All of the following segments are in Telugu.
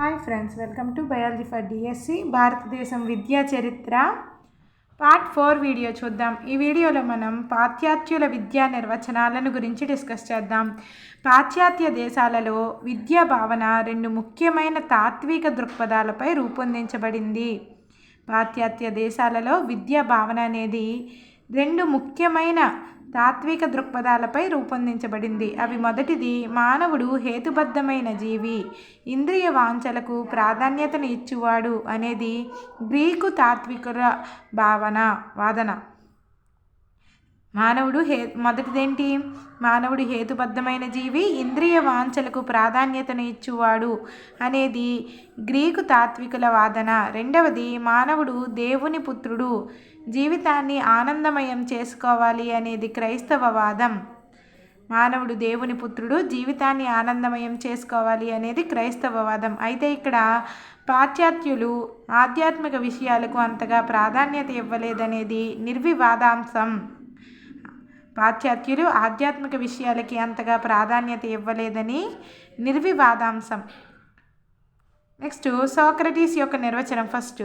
Hi friends welcome to biology for DSC Bharatadesam విద్యా చరిత్ర పార్ట్ ఫోర్ వీడియో చూద్దాం. ఈ వీడియోలో మనం పాశ్చాత్యుల విద్యా నిర్వచనాలను గురించి డిస్కస్ చేద్దాం. పాశ్చాత్య దేశాలలో విద్యా భావన రెండు ముఖ్యమైన తాత్విక దృక్పథాలపై రూపొందించబడింది. పాశ్చాత్య దేశాలలో విద్యా భావన అనేది రెండు ముఖ్యమైన తాత్విక దృక్పథాలపై రూపొందించబడింది. అవి మొదటిది మానవుడు హేతుబద్ధమైన జీవి ఇంద్రియ వాంఛలకు ప్రాధాన్యతను ఇచ్చువాడు అనేది గ్రీకు తాత్వికుల భావన వాదన. మానవుడు హే మొదటిదేంటి? మానవుడు హేతుబద్ధమైన జీవి ఇంద్రియ వాంఛలకు ప్రాధాన్యతను ఇచ్చువాడు అనేది గ్రీకు తాత్వికుల వాదన. రెండవది మానవుడు దేవుని పుత్రుడు జీవితాన్ని ఆనందమయం చేసుకోవాలి అనేది క్రైస్తవ వాదం. మానవుడు దేవుని పుత్రుడు జీవితాన్ని ఆనందమయం చేసుకోవాలి అనేది క్రైస్తవ వాదం. అయితే ఇక్కడ పాశ్చాత్యులు ఆధ్యాత్మిక విషయాలకు అంతగా ప్రాధాన్యత ఇవ్వలేదనేది నిర్వివాదాంశం. పాశ్చాత్యులు ఆధ్యాత్మిక విషయాలకి అంతగా ప్రాధాన్యత ఇవ్వలేదని నిర్వివాదాంశం. నెక్స్ట్ సోక్రటీస్ యొక్క నిర్వచనం ఫస్ట్.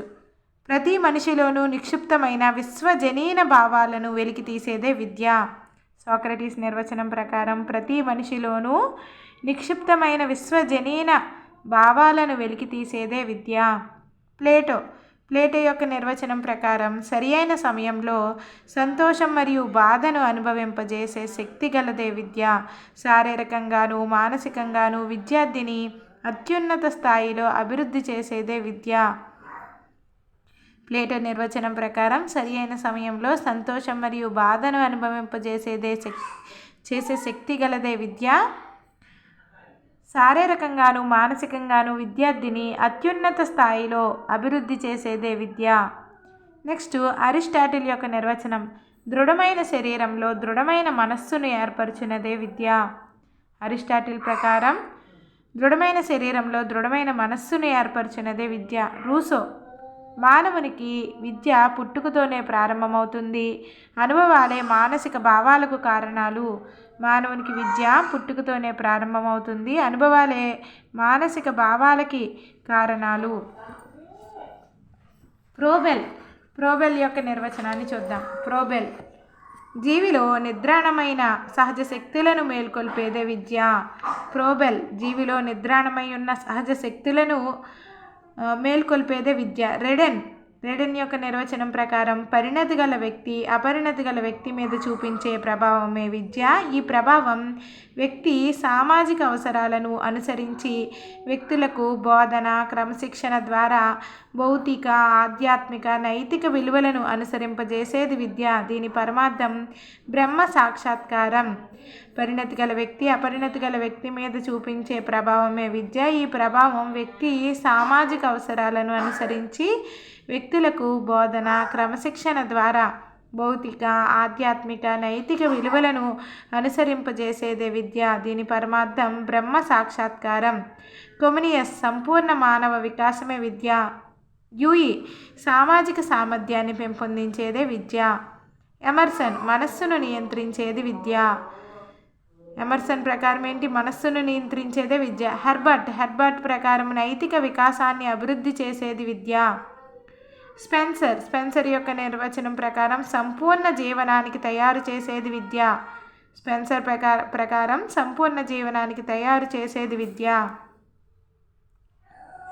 ప్రతి మనిషిలోనూ నిక్షిప్తమైన విశ్వజనీన భావాలను వెలికి తీసేదే విద్య. సోక్రటీస్ నిర్వచనం ప్రకారం ప్రతి మనిషిలోనూ నిక్షిప్తమైన విశ్వజనీన భావాలను వెలికి తీసేదే విద్య. ప్లేటో ప్లేటో యొక్క నిర్వచనం ప్రకారం సరి అయిన సమయంలో సంతోషం మరియు బాధను అనుభవింపజేసే శక్తి గలదే విద్య. శారీరకంగాను మానసికంగాను విద్యార్థిని అత్యున్నత స్థాయిలో అభివృద్ధి చేసేదే విద్య. ప్లేటో నిర్వచనం ప్రకారం సరి అయిన సమయంలో సంతోషం మరియు బాధను అనుభవింపజేసేదే శక్ చేసే శక్తి గలదే విద్య. శారీరకంగాను మానసికంగాను విద్యార్థిని అత్యున్నత స్థాయిలో అభివృద్ధి చేసేదే విద్య. నెక్స్ట్ అరిస్టాటిల్ యొక్క నిర్వచనం దృఢమైన శరీరంలో దృఢమైన మనస్సును ఏర్పరచునదే విద్య. అరిస్టాటిల్ ప్రకారం దృఢమైన శరీరంలో దృఢమైన మనస్సును ఏర్పరచునదే విద్య. రూసో మానవునికి విద్య పుట్టుకతోనే ప్రారంభమవుతుంది. అనుభవాలే మానసిక భావాలకు కారణాలు. మానవునికి విద్య పుట్టుకతోనే ప్రారంభమవుతుంది. అనుభవాలే మానసిక భావాలకి కారణాలు. ప్రోబెల్ ప్రోబెల్ యొక్క నిర్వచనాన్ని చూద్దాం. ప్రోబెల్ జీవిలో నిద్రాణమైన సహజ శక్తులను మేల్కొల్పేదే విద్య. ప్రోబెల్ జీవిలో నిద్రాణమై ఉన్న సహజ శక్తులను మేల్కొల్పేదే విద్య రెడెన్ రెడెన్ యొక్క నిర్వచనం ప్రకారం పరిణతి గల వ్యక్తి అపరిణతి గల వ్యక్తి మీద చూపించే ప్రభావమే విద్య. ఈ ప్రభావం వ్యక్తి సామాజిక అవసరాలను అనుసరించి వ్యక్తులకు బోధన క్రమశిక్షణ ద్వారా భౌతిక ఆధ్యాత్మిక నైతిక విలువలను అనుసరింపజేసేది విద్య. దీని పరమార్థం బ్రహ్మ సాక్షాత్కారం. పరిణతి గల వ్యక్తి అపరిణతి గల వ్యక్తి మీద చూపించే ప్రభావమే విద్య. ఈ ప్రభావం వ్యక్తి సామాజిక అవసరాలను అనుసరించి వ్యక్తి వ్యక్తులకు బోధన క్రమశిక్షణ ద్వారా భౌతిక ఆధ్యాత్మిక నైతిక విలువలను అనుసరింపజేసేదే విద్య. దీని పరమార్థం బ్రహ్మ సాక్షాత్కారం. కొమినియస్ సంపూర్ణ మానవ వికాసమే విద్య. యూయి సామాజిక సామర్థ్యాన్ని పెంపొందించేదే విద్య. ఎమర్సన్ మనస్సును నియంత్రించేది విద్య. ఎమర్సన్ ప్రకారం ఏంటి? మనస్సును నియంత్రించేదే విద్య. హెర్బర్ట్ హెర్బర్ట్ ప్రకారం నైతిక వికాసాన్ని అభివృద్ధి చేసేది విద్య. స్పెన్సర్ స్పెన్సర్ యొక్క నిర్వచనం ప్రకారం సంపూర్ణ జీవనానికి తయారు చేసేది విద్య. స్పెన్సర్ ప్రకార ప్రకారం సంపూర్ణ జీవనానికి తయారు చేసేది విద్య.